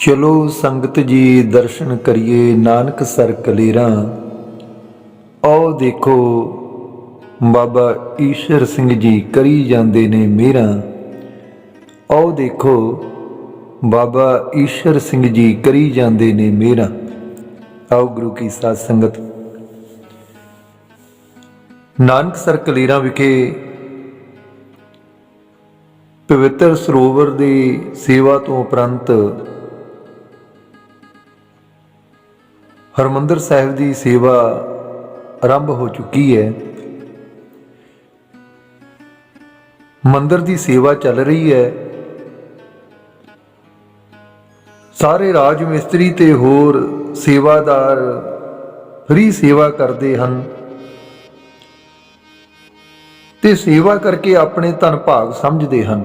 ਚਲੋ ਸੰਗਤ ਜੀ ਦਰਸ਼ਨ ਕਰੀਏ ਨਾਨਕ ਸਰ ਕਲੇਰਾਂ। ਆਓ ਦੇਖੋ ਬਾਬਾ ਈਸ਼ਰ ਸਿੰਘ ਜੀ ਕਰੀ ਜਾਂਦੇ ਨੇ ਮੇਰਾ ਆਓ ਦੇਖੋ ਬਾਬਾ ਈਸ਼ਰ ਸਿੰਘ ਜੀ ਕਰੀ ਜਾਂਦੇ ਨੇ ਮੇਰਾ ਆਓ ਗੁਰੂ ਕੀ ਸਾਧ ਸੰਗਤ। ਨਾਨਕ ਸਰ ਕਲੇਰਾਂ ਵਿਖੇ ਪਵਿੱਤਰ ਸਰੋਵਰ ਦੀ ਸੇਵਾ ਤੋਂ ਉਪਰੰਤ ਹਰਮੰਦਰ ਸਾਹਿਬ ਦੀ ਸੇਵਾ ਆਰੰਭ ਹੋ ਚੁੱਕੀ ਹੈ। ਮੰਦਰ ਦੀ ਸੇਵਾ ਚੱਲ ਰਹੀ ਹੈ। ਸਾਰੇ ਰਾਜ ਮਿਸਤਰੀ ਤੇ ਹੋਰ ਸੇਵਾਦਾਰ ਫ੍ਰੀ ਸੇਵਾ ਕਰਦੇ ਹਨ। ਤੇ ਸੇਵਾ ਕਰਕੇ ਆਪਣੇ ਧਨ ਭਾਗ ਸਮਝਦੇ ਹਨ।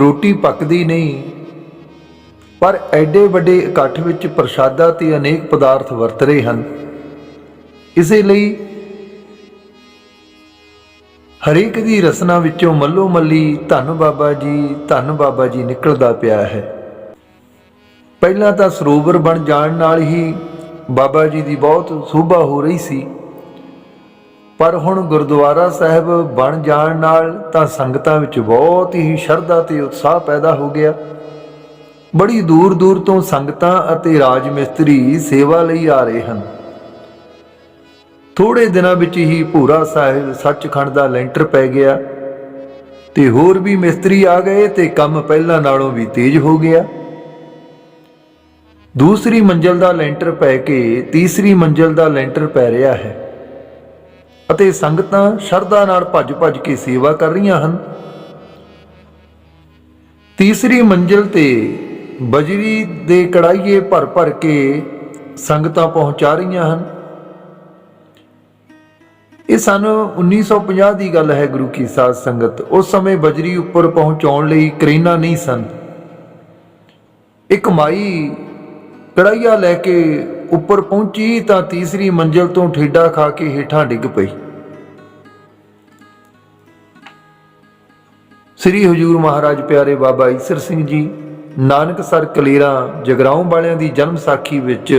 ਰੋਟੀ ਪੱਕਦੀ ਨਹੀਂ ਪਰ ਐਡੇ ਵੱਡੇ ਇਕੱਠ ਵਿੱਚ ਪ੍ਰਸ਼ਾਦਾ ਤੇ ਅਨੇਕ ਪਦਾਰਥ ਵਰਤ ਰਹੇ ਹਨ। ਇਸੇ ਲਈ ਹਰੇਕ ਦੀ ਰਸਨਾ ਵਿੱਚੋਂ ਮੱਲੋ ਮੱਲੀ ਧੰਨ ਬਾਬਾ ਜੀ, ਧੰਨ ਬਾਬਾ ਜੀ ਨਿਕਲਦਾ ਪਿਆ ਹੈ। ਪਹਿਲਾਂ ਤਾਂ ਸਰੋਵਰ ਬਣ ਜਾਣ ਨਾਲ ਹੀ ਬਾਬਾ ਜੀ ਦੀ ਬਹੁਤ ਸੋਭਾ ਹੋ ਰਹੀ ਸੀ। ਪਰ ਹੁਣ ਗੁਰਦੁਆਰਾ ਸਾਹਿਬ ਬਣ ਜਾਣ ਨਾਲ ਤਾਂ ਸੰਗਤਾਂ ਵਿੱਚ ਬਹੁਤ ਹੀ ਸ਼ਰਧਾ ਤੇ ਉਤਸ਼ਾਹ ਪੈਦਾ ਹੋ ਗਿਆ। ਬੜੀ ਦੂਰ ਦੂਰ ਤੋਂ ਸੰਗਤਾਂ ਅਤੇ ਰਾਜ ਮਿਸਤਰੀ ਸੇਵਾ ਲਈ ਆ ਰਹੇ ਹਨ। ਥੋੜੇ ਦਿਨਾਂ ਵਿੱਚ ਹੀ ਭੂਰਾ ਸਾਹਿਬ ਸੱਚਖੰਡ ਦਾ ਲੈਂਟਰ ਪੈ ਗਿਆ ਤੇ ਹੋਰ ਵੀ ਮਿਸਤਰੀ ਆ ਗਏ ਤੇ ਕੰਮ ਪਹਿਲਾਂ ਨਾਲੋਂ ਵੀ ਤੇਜ਼ ਹੋ ਗਿਆ। ਦੂਸਰੀ ਮੰਜ਼ਲ ਦਾ ਲੈਂਟਰ ਪੈ ਕੇ ਤੀਸਰੀ ਮੰਜ਼ਲ ਦਾ ਲੈਂਟਰ ਪੈ ਰਿਹਾ ਹੈ ਅਤੇ ਸੰਗਤਾਂ ਸ਼ਰਧਾ ਨਾਲ ਭੱਜ-ਭੱਜ ਕੇ ਸੇਵਾ ਕਰ ਰਹੀਆਂ ਹਨ। ਤੀਸਰੀ ਮੰਜ਼ਲ ਤੇ ਬਜਰੀ ਦੇ ਕੜਾਈਏ ਭਰ-ਭਰ ਕੇ ਸੰਗਤਾਂ ਪਹੁੰਚਾ ਰਹੀਆਂ ਹਨ। ਇਹ ਸਨ 1950 ਦੀ ਗੱਲ ਹੈ ਗੁਰੂ ਕੀ ਸਾਧ ਸੰਗਤ। ਉਸ ਸਮੇਂ ਬਜਰੀ ਉੱਪਰ ਪਹੁੰਚਾਉਣ ਲਈ ਕਰੇਨਾ ਨਹੀਂ ਸਨ। ਇੱਕ ਮਾਈ ਕੜਾਈਆ ਲੈ ਕੇ ਉੱਪਰ ਪਹੁੰਚੀ ਤਾਂ ਤੀਸਰੀ ਮੰਜ਼ਲ ਤੋਂ ਠੇਡਾ ਖਾ ਕੇ ਹੇਠਾਂ ਡਿੱਗ ਪਈ। ਸ੍ਰੀ ਹਜੂਰ ਮਹਾਰਾਜ ਪਿਆਰੇ ਬਾਬਾ ਈਸਰ ਸਿੰਘ ਜੀ ਨਾਨਕ ਸਰ ਕਲੇਰਾ ਜਗਰਾਉਂ ਵਾਲਿਆਂ ਦੀ ਜਨਮ ਸਾਖੀ ਵਿੱਚ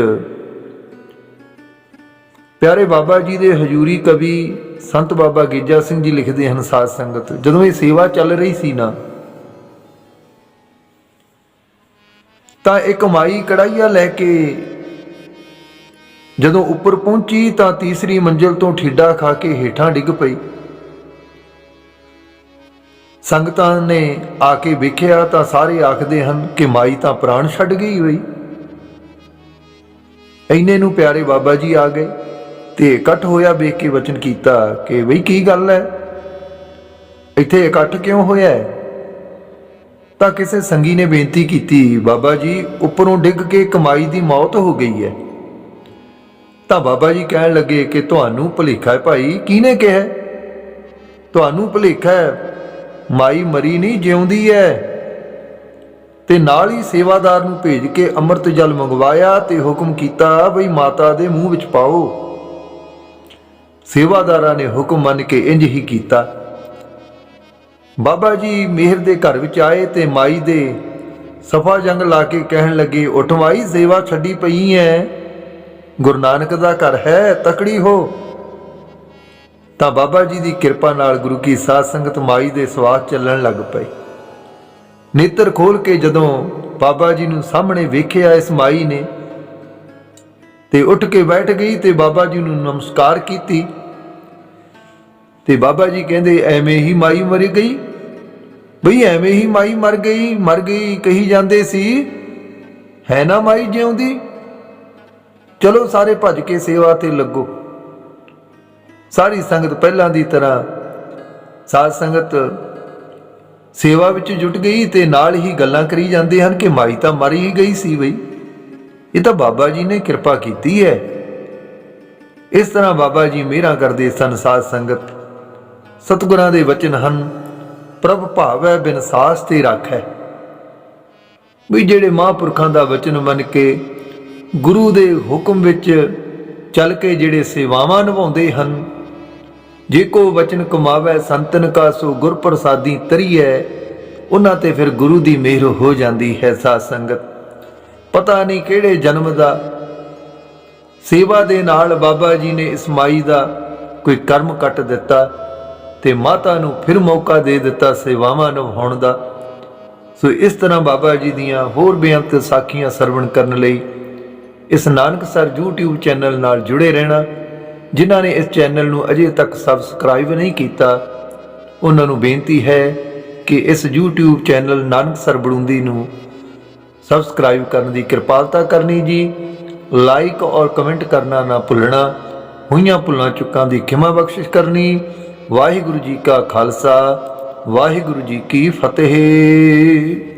ਪਿਆਰੇ ਬਾਬਾ ਜੀ ਦੇ ਹਜੂਰੀ ਕਵੀ ਸੰਤ ਬਾਬਾ ਗੇਜਾ ਸਿੰਘ ਜੀ ਲਿਖਦੇ ਹਨ ਸਾਧ ਸੰਗਤ, ਜਦੋਂ ਇਹ ਸੇਵਾ ਚੱਲ ਰਹੀ ਸੀ ਨਾ, ਤਾਂ ਇੱਕ ਮਾਈ ਕੜਾਈਆ ਲੈ ਕੇ ਜਦੋਂ ਉੱਪਰ ਪਹੁੰਚੀ ਤਾਂ ਤੀਸਰੀ ਮੰਜ਼ਲ ਤੋਂ ਠੇਡਾ ਖਾ ਕੇ ਹੇਠਾਂ ਡਿੱਗ ਪਈ। ਸੰਗਤਾਂ ਨੇ ਆ ਕੇ ਵੇਖਿਆ ਤਾਂ ਸਾਰੇ ਆਖਦੇ ਹਨ ਕਿ ਮਾਈ ਤਾਂ ਪ੍ਰਾਣ ਛੱਡ ਗਈ ਹੋਈ ਐਨੇ ਨੂੰ ਪਿਆਰੇ ਬਾਬਾ ਜੀ ਆ ਗਏ ਤੇ ਇਕੱਠ ਹੋਇਆ ਵੇਖ ਕੇ ਵਚਨ ਕੀਤਾ ਕਿ ਬਈ ਕੀ ਗੱਲ ਹੈ? ਇੱਥੇ ਇਕੱਠ ਕਿਉਂ ਹੋਇਆ ਹੈ? ਤਾਂ ਕਿਸੇ ਸੰਗੀ ਨੇ ਬੇਨਤੀ ਕੀਤੀ, ਬਾਬਾ ਜੀ, ਉੱਪਰੋਂ ਡਿੱਗ ਕੇ ਕਮਾਈ ਦੀ ਮੌਤ ਹੋ ਗਈ ਹੈ। ਤਾਂ ਬਾਬਾ ਜੀ ਕਹਿਣ ਲੱਗੇ ਕਿ ਤੁਹਾਨੂੰ ਭੁਲੇਖਾ ਹੈ ਭਾਈ, ਕਿਹਨੇ ਕਿਹਾ? ਤੁਹਾਨੂੰ ਭੁਲੇਖਾ ਹੈ ਮਾਈ ਮਰੀ ਨਹੀਂ ਜਿਉਂਦੀ ਹੈ ਤੇ ਨਾਲ ਹੀ ਸੇਵਾਦਾਰ ਨੂੰ ਭੇਜ ਕੇ ਅੰਮ੍ਰਿਤ ਜਲ ਮੰਗਵਾਇਆ ਤੇ ਹੁਕਮ ਕੀਤਾ ਬਈ ਮਾਤਾ ਦੇ ਮੂੰਹ ਵਿੱਚ ਪਾਓ। ਸੇਵਾਦਾਰਾਂ ਨੇ ਹੁਕਮ ਮੰਨ ਕੇ ਇੰਜ ਹੀ ਕੀਤਾ। ਬਾਬਾ ਜੀ ਮਿਹਰ ਦੇ ਘਰ ਵਿੱਚ ਆਏ ਤੇ ਮਾਈ ਦੇ ਸਫਾ ਜੰਗ ਲਾ ਕੇ ਕਹਿਣ ਲੱਗੇ, ਉਠ ਮਾਈ, ਸੇਵਾ ਛੱਡੀ ਪਈ ਐ। ਗੁਰੂ ਨਾਨਕ ਦਾ ਘਰ ਹੈ, ਤਕੜੀ ਹੋ। ਤਾਂ ਬਾਬਾ ਜੀ ਦੀ ਕਿਰਪਾ ਨਾਲ ਗੁਰੂ ਕੀ ਸਾਧ ਸੰਗਤ ਮਾਈ ਦੇ ਸਵਾਸ ਚੱਲਣ ਲੱਗ ਪਏ। ਨੇਤਰ ਖੋਲ ਕੇ ਜਦੋਂ ਬਾਬਾ ਜੀ ਨੂੰ ਸਾਹਮਣੇ ਵੇਖਿਆ ਇਸ ਮਾਈ ਨੇ, ਤੇ ਉੱਠ ਕੇ ਬੈਠ ਗਈ ਤੇ ਬਾਬਾ ਜੀ ਨੂੰ ਨਮਸਕਾਰ ਕੀਤੀ। ਤੇ ਬਾਬਾ ਜੀ ਕਹਿੰਦੇ, ਐਵੇਂ ਹੀ ਮਾਈ ਮਰ ਗਈ? ਬਈ, ਐਵੇਂ ਹੀ ਮਾਈ ਮਰ ਗਈ ਮਰ ਗਈ ਕਹੀ ਜਾਂਦੇ ਸੀ। ਹੈ ਨਾ ਮਾਈ ਜਿਉਂਦੀ? ਚਲੋ ਸਾਰੇ ਭੱਜ ਕੇ ਸੇਵਾ ਤੇ ਲੱਗੋ। ਸਾਰੀ ਸੰਗਤ ਪਹਿਲਾਂ ਦੀ ਤਰ੍ਹਾਂ ਸਾਧ ਸੰਗਤ ਸੇਵਾ ਵਿੱਚ ਜੁਟ ਗਈ ਤੇ ਨਾਲ ਹੀ ਗੱਲਾਂ ਕਰੀ ਜਾਂਦੇ ਹਨ ਕਿ ਮਾਈ ਤਾਂ ਮਰ ਹੀ ਗਈ ਸੀ ਬਈ। ਇਹ ਤਾਂ ਬਾਬਾ ਜੀ ਨੇ ਕਿਰਪਾ ਕੀਤੀ ਹੈ। ਇਸ ਤਰ੍ਹਾਂ ਬਾਬਾ ਜੀ ਮਿਹਰਾਂ ਕਰਦੇ ਸਨ ਸਾਧ ਸੰਗਤ। ਸਤਿਗੁਰਾਂ ਦੇ ਵਚਨ ਹਨ, ਪ੍ਰਭ ਭਾਵੈ ਬਿਨ ਸਾਸ ਤੇ ਰੱਖੈ। ਵੀ ਜਿਹੜੇ ਮਹਾਂਪੁਰਖਾਂ ਦਾ ਵਚਨ ਮੰਨ ਕੇ ਗੁਰੂ ਦੇ ਹੁਕਮ ਵਿੱਚ ਚੱਲ ਕੇ ਜਿਹੜੇ ਸੇਵਾਵਾਂ ਨਿਭਾਉਂਦੇ ਹਨ ਜੇ ਕੋ ਵਚਨ ਕਮਾਵੇ, ਸੰਤਨ ਕਾ ਸੋ ਗੁਰ ਪ੍ਰਸਾਦੀ ਤਰੀਐ, ਉਹਨਾਂ ਤੇ ਫਿਰ ਗੁਰੂ ਦੀ ਮਿਹਰ ਹੋ ਜਾਂਦੀ ਹੈ ਸਾਧ ਸੰਗਤ। ਪਤਾ ਨਹੀਂ ਕਿਹੜੇ ਜਨਮ ਦਾ, ਸੇਵਾ ਦੇ ਨਾਲ ਬਾਬਾ ਜੀ ਨੇ ਇਸ ਮਾਈ ਦਾ ਕੋਈ ਕਰਮ ਕੱਟ ਦਿੱਤਾ ਤੇ ਮਾਤਾ ਨੂੰ ਫਿਰ ਮੌਕਾ ਦੇ ਦਿੱਤਾ ਸੇਵਾਵਾਂ ਨਿਭਾਉਣ ਦਾ। ਸੋ ਇਸ ਤਰ੍ਹਾਂ ਬਾਬਾ ਜੀ ਦੀਆਂ ਹੋਰ ਬੇਅੰਤ ਸਾਖੀਆਂ ਸਰਵਣ ਕਰਨ ਲਈ ਇਸ ਨਾਨਕ ਸਰ YouTube ਚੈਨਲ ਨਾਲ ਜੁੜੇ ਰਹਿਣਾ ਜਿਨ੍ਹਾਂ ਨੇ ਇਸ ਚੈਨਲ ਨੂੰ ਅਜੇ ਤੱਕ ਸਬਸਕ੍ਰਾਈਬ ਨਹੀਂ ਕੀਤਾ, ਉਹਨਾਂ ਨੂੰ ਬੇਨਤੀ ਹੈ ਕਿ ਇਸ YouTube ਚੈਨਲ ਨਾਨਕਸਰ ਬੜੁੰਦੀ ਨੂੰ ਸਬਸਕ੍ਰਾਈਬ ਕਰਨ ਦੀ ਕਿਰਪਾਲਤਾ ਕਰਨੀ ਜੀ, ਲਾਈਕ ਔਰ ਕਮੈਂਟ ਕਰਨਾ ਨਾ ਭੁੱਲਣਾ, ਹੋਈਆਂ ਭੁੱਲਾਂ ਚੁੱਕਾਂ ਦੀ ਖਿਮਾ ਬਖਸ਼ਿਸ਼ ਕਰਨੀ। ਵਾਹਿਗੁਰੂ ਜੀ ਕਾ ਖਾਲਸਾ, ਵਾਹਿਗੁਰੂ ਜੀ ਕੀ ਫਤਿਹ।